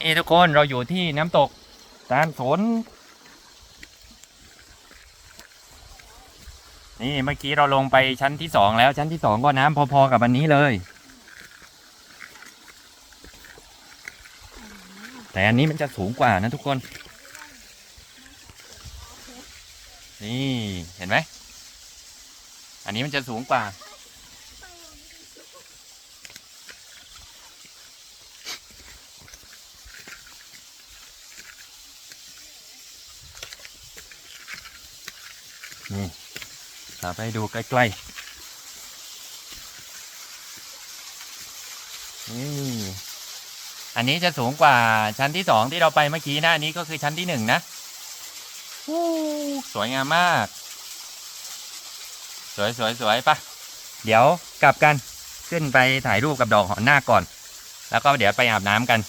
เอทุกคนเราอยู่ที่น้ำตกตาลสน นี่เมื่อกี้เราลงไปชั้นที่สองแล้วชั้นที่สองก็น้ำพอๆกับอันนี้เลย แต่อันนี้มันจะสูงกว่านะทุกคน นี่เห็นไหม อันนี้มันจะสูงกว่า นี่เราไปดูใกล้ๆนี่อันนี้จะสูงกว่าชั้นที่สองที่เราไปเมื่อกี้นะอันนี้ก็คือชั้นที่หนึ่งนะวู้สวยงามมาก สวยสวยสวยปะเดี๋ยวกลับกันขึ้นไปถ่ายรูปกับดอกหอหน้าก่อน แล้วก็เดี๋ยวไปอาบน้ำกัน